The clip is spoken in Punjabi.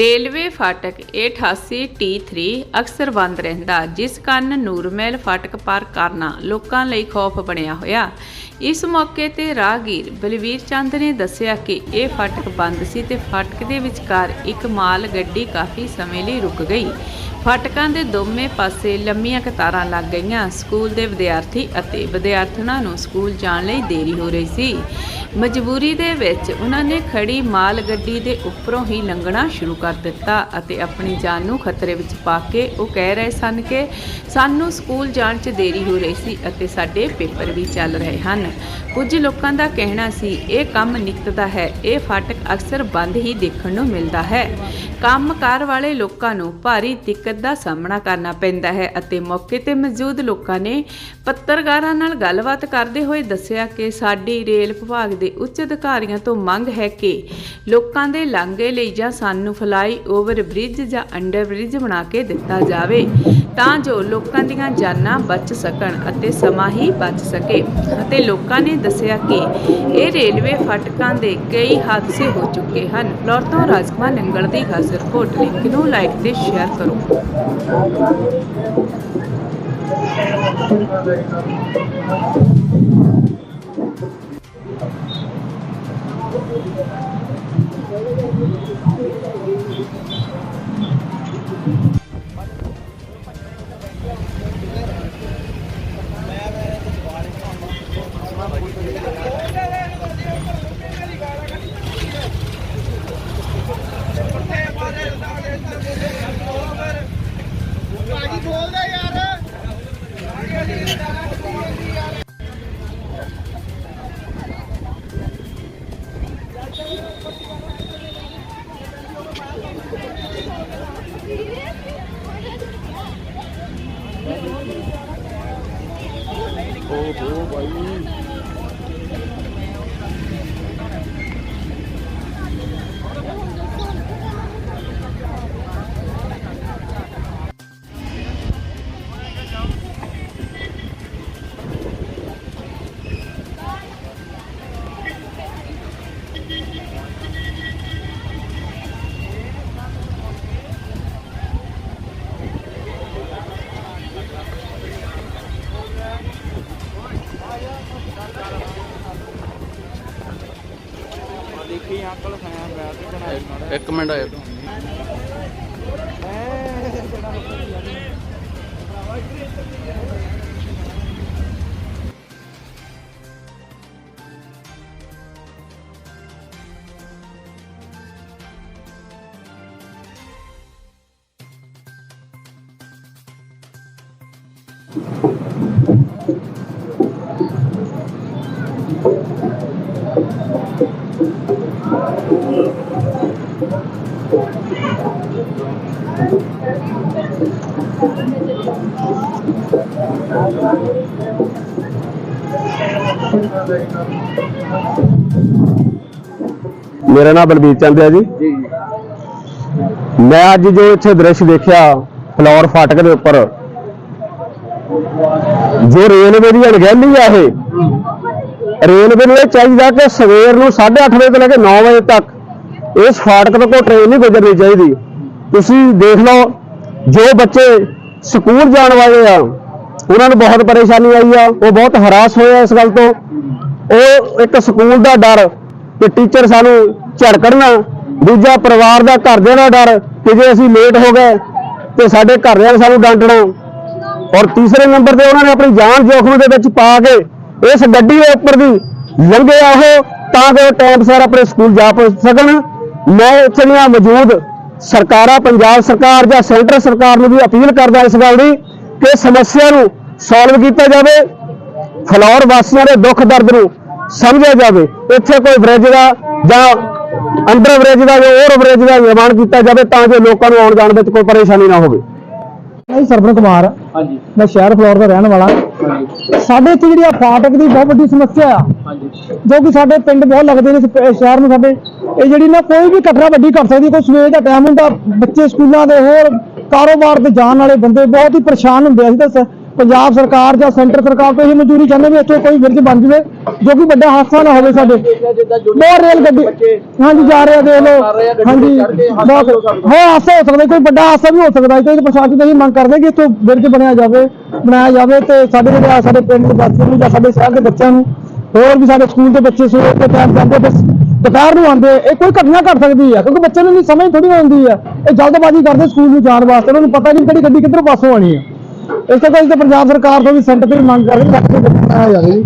ਰੇਲਵੇ ਫਾਟਕ 88T3 ਅਕਸਰ ਬੰਦ ਰਹਿੰਦਾ, ਜਿਸ ਕਾਰਨ ਨੂਰਮਹਿਲ ਫਾਟਕ ਪਾਰ ਕਰਨਾ ਲੋਕਾਂ ਲਈ ਖੌਫ ਬਣਿਆ ਹੋਇਆ। ਇਸ ਮੌਕੇ ਤੇ ਰਾਹਗੀਰ ਬਲਵੀਰ ਚੰਦ ਨੇ ਦੱਸਿਆ ਕਿ ਇਹ ਫਾਟਕ ਬੰਦ ਸੀ ਤੇ ਫਾਟਕ ਦੇ ਵਿਚਕਾਰ ਇੱਕ ਮਾਲ ਗੱਡੀ ਕਾਫੀ ਸਮੇਂ ਲਈ ਰੁਕ ਗਈ। ਫਾਟਕਾਂ ਦੇ ਦੋਵੇਂ ਪਾਸੇ ਲੰਮੀਆਂ ਕਤਾਰਾਂ ਲੱਗ ਗਈਆਂ। ਸਕੂਲ ਦੇ ਵਿਦਿਆਰਥੀ ਅਤੇ ਵਿਦਿਆਰਥਣਾਂ ਨੂੰ ਸਕੂਲ ਜਾਣ ਲਈ ਦੇਰੀ ਹੋ ਰਹੀ ਸੀ। ਮਜਬੂਰੀ ਦੇ ਵਿੱਚ ਉਹਨਾਂ ਨੇ ਖੜੀ ਮਾਲ ਗੱਡੀ ਦੇ ਉੱਪਰੋਂ ਹੀ ਲੰਘਣਾ ਸ਼ੁਰੂ ਕਰ ਦਿੱਤਾ ਅਤੇ ਆਪਣੀ ਜਾਨ ਨੂੰ ਖਤਰੇ ਵਿੱਚ ਪਾ ਕੇ ਉਹ ਕਹਿ ਰਹੇ ਸਨ ਕਿ ਸਾਨੂੰ ਸਕੂਲ ਜਾਣ 'ਚ ਦੇਰੀ ਹੋ ਰਹੀ ਸੀ ਅਤੇ ਸਾਡੇ ਪੇਪਰ ਵੀ ਚੱਲ ਰਹੇ ਹਨ। ਕੁਝ ਲੋਕਾਂ ਦਾ ਕਹਿਣਾ ਸੀ, ਇਹ ਕੰਮ ਨਿਕਟਦਾ ਹੈ, ਇਹ ਫਾਟਕ ਅਕਸਰ ਬੰਦ ਹੀ ਦੇਖਣ ਨੂੰ ਮਿਲਦਾ ਹੈ। ਕੰਮਕਾਰ ਵਾਲੇ ਲੋਕਾਂ ਨੂੰ ਭਾਰੀ ਦਿੱਕਤ ਦਾ ਸਾਹਮਣਾ ਕਰਨਾ ਪੈਂਦਾ ਹੈ ਅਤੇ ਮੌਕੇ ਤੇ ਮੌਜੂਦ ਲੋਕਾਂ ਨੇ ਪੱਤਰਕਾਰਾਂ ਨਾਲ ਗੱਲਬਾਤ ਕਰਦੇ ਹੋਏ ਦੱਸਿਆ ਕਿ ਸਾਡੀ ਰੇਲ ਵਿਭਾਗ ਦੇ ਉੱਚ ਅਧਿਕਾਰੀਆਂ ਤੋਂ ਮੰਗ ਹੈ ਕਿ ਲੋਕਾਂ ਦੇ ਲਾਂਘੇ ਲਈ ਜਾਂ ਸਾਨੂੰ ਫਲਾਈ ਓਵਰ ਬ੍ਰਿਜ ਜਾਂ ਅੰਡਰ ਬ੍ਰਿਜ ਬਣਾ ਕੇ ਦਿੱਤਾ ਜਾਵੇ ਤਾਂ ਜੋ ਲੋਕਾਂ ਦੀਆਂ ਜਾਨਾਂ ਬਚ ਸਕਣ ਅਤੇ ਸਮਾਂ ਹੀ ਬਚ ਸਕੇ। ਅਤੇ ਲੋਕਾਂ ਨੇ ਦੱਸਿਆ ਕਿ ਇਹ ਰੇਲਵੇ ਫਾਟਕਾਂ ਦੇ ਕਈ ਹਾਦਸੇ ਹੋ ਚੁੱਕੇ ਹਨ। ਫਲੋਰ ਤੋਂ ਰਾਜਕੁਮਾਰ ਨੰਗਲ ਦੀ ਖਾਸ ਰਿਪੋਰਟ ਲਿੰਕ ਨੂੰ ਲਾਈਕ ਤੇ ਸ਼ੇਅਰ ਕਰੋ। ਬੋਲਦਾ ਯਾਰ। ਦੇਖੀ ਅੰਕਲ ਖਾਇਆ ਬੈਠ ਤੇ ਬਣਾਈ ਮਾੜਾ ਇੱਕ ਮਿੰਟ ਆਇਆ ਮੇਰਾ ਨਾਮ ਬਲਬੀਰ ਚੰਦ ਹੈ ਜੀ। ਜੀ। ਮੈਂ ਅੱਜ ਜੋ ਇੱਥੇ ਦ੍ਰਿਸ਼ ਦੇਖਿਆ ਫਲੋਰ ਫਾਟਕ ਦੇ ਉੱਪਰ ਜੋ ਰੇਲਵੇ ਦੀ ਅਣਗਹਿਲੀ ਆ ਇਹ ਰੇਲਵੇ ਨੂੰ ਇਹ ਚਾਹੀਦਾ ਕਿ ਸਵੇਰ ਨੂੰ 8:30 ਵਜੇ ਤੋਂ ਲੈ ਕੇ 9 ਵਜੇ ਤੱਕ ਇਸ ਫਾਟਕ ਤੋਂ ਕੋਈ ਟ੍ਰੇਨ ਨਹੀਂ ਗੁਜ਼ਰਨੀ ਚਾਹੀਦੀ। ਤੁਸੀਂ ਦੇਖ ਲਓ ਜੋ ਬੱਚੇ ਸਕੂਲ ਜਾਣ ਵਾਲੇ ਆ ਉਹਨਾਂ ਨੂੰ ਬਹੁਤ ਪਰੇਸ਼ਾਨੀ ਆਈ ਆ, ਉਹ ਬਹੁਤ ਹਰਾਸ ਹੋਏ ਆ ਇਸ ਗੱਲ ਤੋਂ। ਉਹ ਇੱਕ ਸਕੂਲ ਦਾ ਡਰ ਕਿ ਟੀਚਰ ਸਾਨੂੰ ਝੜਕਣਾ ਦੂਜਾ ਪਰਿਵਾਰ ਦਾ ਘਰਦਿਆਂ ਦਾ ਡਰ ਕਿ ਜੇ ਅਸੀਂ ਲੇਟ ਹੋ ਗਏ ਤੇ ਸਾਡੇ ਘਰਦਿਆਂ ਨੇ ਸਾਨੂੰ ਡਾਂਟਣਾ। ਔਰ ਤੀਸਰੇ ਨੰਬਰ ਤੇ ਉਹਨਾਂ ਨੇ ਆਪਣੀ ਜਾਨ ਜੋਖਮ ਦੇ ਵਿੱਚ ਪਾ ਕੇ ਇਸ ਗੱਡੀ ਦੇ ਉੱਪਰ ਦੀ ਲੰਘੇ ਆ ਉਹ, ਤਾਂ ਕਿ ਉਹ ਟਾਈਮ ਸਿਰ ਆਪਣੇ ਸਕੂਲ ਜਾ ਪਹੁੰਚ ਸਕਣ। ਮੈਂ ਇੱਥੇ ਦੀਆਂ ਮੌਜੂਦ ਸਰਕਾਰਾਂ, ਪੰਜਾਬ ਸਰਕਾਰ ਜਾਂ ਸੈਂਟਰ ਸਰਕਾਰ ਨੂੰ ਵੀ ਅਪੀਲ ਕਰਦਾ ਇਸ ਗੱਲ ਦੀ ਕਿ ਸਮੱਸਿਆ ਨੂੰ ਸੋਲਵ ਕੀਤਾ ਜਾਵੇ ਫਲੋਰ ਵਾਸੀਆਂ ਦੇ ਦੁੱਖ ਦਰਦ ਨੂੰ ਸਮਝਿਆ ਜਾਵੇ ਇੱਥੇ ਕੋਈ ਬ੍ਰਿਜ ਦਾ ਜਾਂ ਅੰਡਰ ਬ੍ਰਿਜ ਦਾ ਜਾਂ ਓਵਰ ਬ੍ਰਿਜ ਦਾ ਨਿਰਮਾਣ ਕੀਤਾ ਜਾਵੇ ਤਾਂ ਜੋ ਲੋਕਾਂ ਨੂੰ ਆਉਣ ਜਾਣ ਵਿੱਚ ਕੋਈ ਪਰੇਸ਼ਾਨੀ ਨਾ ਹੋਵੇ। ਮੈਂ ਸਰਵਨ ਕੁਮਾਰ ਹਾਂਜੀ। ਮੈਂ ਸ਼ਹਿਰ ਫਲੋਰ ਦਾ ਰਹਿਣ ਵਾਲਾ। ਹਾਂਜੀ। ਸਾਡੇ ਇੱਥੇ ਜਿਹੜੀ ਆ ਫਾਟਕ ਦੀ ਬਹੁਤ ਵੱਡੀ ਸਮੱਸਿਆ ਆ। ਹਾਂਜੀ। ਜੋ ਕਿ ਸਾਡੇ ਪਿੰਡ ਬਹੁਤ ਲੱਗਦੇ ਨੇ ਸ਼ਹਿਰ ਨੂੰ ਸਾਡੇ ਇਹ ਜਿਹੜੀ ਨਾ ਕੋਈ ਵੀ ਘਟਨਾ ਵੱਡੀ ਘਟ ਸਕਦੀ ਕੋਈ ਸਵੇਰ ਦਾ ਟਾਈਮ ਹੁੰਦਾ ਬੱਚੇ ਸਕੂਲਾਂ ਦੇ ਹੋਰ ਕਾਰੋਬਾਰ ਤੇ ਜਾਣ ਵਾਲੇ ਬੰਦੇ ਬਹੁਤ ਹੀ ਪਰੇਸ਼ਾਨ ਹੁੰਦੇ ਆ। ਅਸੀਂ ਤਾਂ ਪੰਜਾਬ ਸਰਕਾਰ ਜਾਂ ਸੈਂਟਰ ਸਰਕਾਰ ਤੋਂ ਇਹ ਮਨਜ਼ੂਰੀ ਚਾਹੁੰਦੇ ਵੀ ਇੱਥੇ ਕੋਈ ਬ੍ਰਿਜ ਬਣ ਜਵੇ ਜੋ ਕਿ ਵੱਡਾ ਹਾਦਸਾ ਨਾ ਹੋਵੇ ਸਾਡੇ। ਬਹੁਤ ਰੇਲ ਗੱਡੀ ਹਾਂਜੀ ਜਾ ਰਹੇ ਆ ਦੇਖ ਲਓ। ਹਾਂਜੀ ਬਹੁਤ ਹਾਂ ਹਾਦਸਾ ਹੋ ਸਕਦਾ ਕੋਈ ਵੱਡਾ ਹਾਦਸਾ ਵੀ ਹੋ ਸਕਦਾ ਹੈ। ਤੇ ਇਹ ਪ੍ਰਸ਼ਾਸਨ ਤੋਂ ਇਹ ਮੰਗ ਕਰਦੇ ਕਿ ਇੱਥੇ ਬ੍ਰਿਜ ਬਣਿਆ ਜਾਵੇ ਬਣਾਇਆ ਜਾਵੇ ਤੇ ਸਾਡੇ ਜਿਹੜੇ ਸਾਡੇ ਪਿੰਡ ਦੇ ਵਾਸੀਆਂ ਨੂੰ ਜਾਂ ਸਾਡੇ ਸ਼ਹਿਰ ਦੇ ਬੱਚਿਆਂ ਨੂੰ ਹੋਰ ਵੀ ਸਾਡੇ ਸਕੂਲ ਦੇ ਬੱਚੇ ਸਵੇਰ ਦੇ ਟਾਈਮ ਜਾਂਦੇ ਤੇ ਦੁਪਹਿਰ ਨੂੰ ਆਉਂਦੇ ਇਹ ਕੋਈ ਘਟਨਾ ਘਟ ਸਕਦੀ ਹੈ ਕਿਉਂਕਿ ਬੱਚੇ ਨੂੰ ਨਹੀਂ ਸਮਝ ਥੋੜੀ ਹੁੰਦੀ ਹੈ ਇਹ ਜਲਦਬਾਜ਼ੀ ਕਰਦੇ ਸਕੂਲ ਨੂੰ ਜਾਣ ਵਾਸਤੇ ਉਹਨਾਂ ਨੂੰ ਪਤਾ ਨਹੀਂ ਕਿਹੜੀ ਗੱਡੀ ਕਿੱਧਰੋਂ ਪਾਸੋਂ ਆਣੀ ਹੈ ਇਸ ਤੋਂ ਕਰਕੇ ਪੰਜਾਬ ਸਰਕਾਰ ਤੋਂ ਵੀ ਸੈਂਟਰ ਤੋਂ ਵੀ ਮੰਗ ਕਰਦੇ ਕਿ ਵੈਕਸੀਨ ਬਣਾਇਆ ਜਾਵੇ